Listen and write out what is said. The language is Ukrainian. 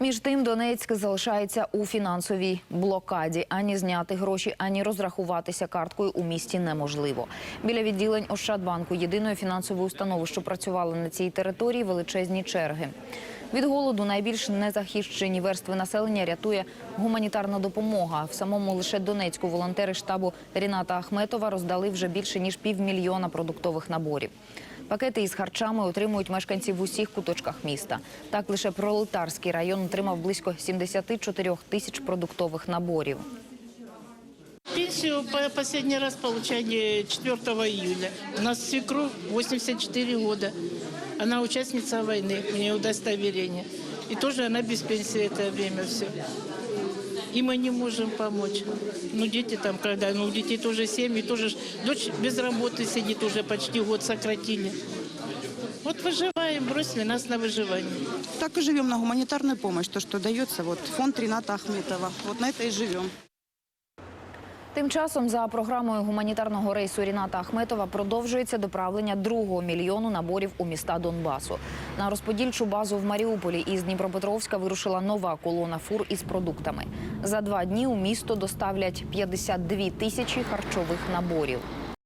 Між тим, Донецьк залишається у фінансовій блокаді. Ані зняти гроші, ані розрахуватися карткою у місті неможливо. Біля відділень Ощадбанку, єдиної фінансової установи, що працювала на цій території, величезні черги. Від голоду найбільш незахищені верстви населення рятує гуманітарна допомога. В самому лише Донецьку волонтери штабу Ріната Ахметова роздали вже більше ніж півмільйона продуктових наборів. Пакети із харчами отримують мешканці в усіх куточках міста. Так лише пролетарський район отримав близько 74 тисяч продуктових наборів. Пенсию по- последний раз получали 4 июля. У нас свекровь 84 года. Она участница войны, у нее удостоверение. И тоже она без пенсии это время все. И мы не можем помочь. Ну, дети там, когда, ну, у детей тоже семьи, тоже дочь без работы сидит уже почти год сократили. Вот выживаем, бросили нас на выживание. Так и живем на гуманитарную помощь, то, что дается вот фонд Рената Ахметова. Вот на это и живем. Тим часом за програмою гуманітарного рейсу Ріната Ахметова продовжується доправлення другого мільйону наборів у міста Донбасу. На розподільчу базу в Маріуполі із Дніпропетровська вирушила нова колона фур із продуктами. За два дні у місто доставлять 52 тисячі харчових наборів.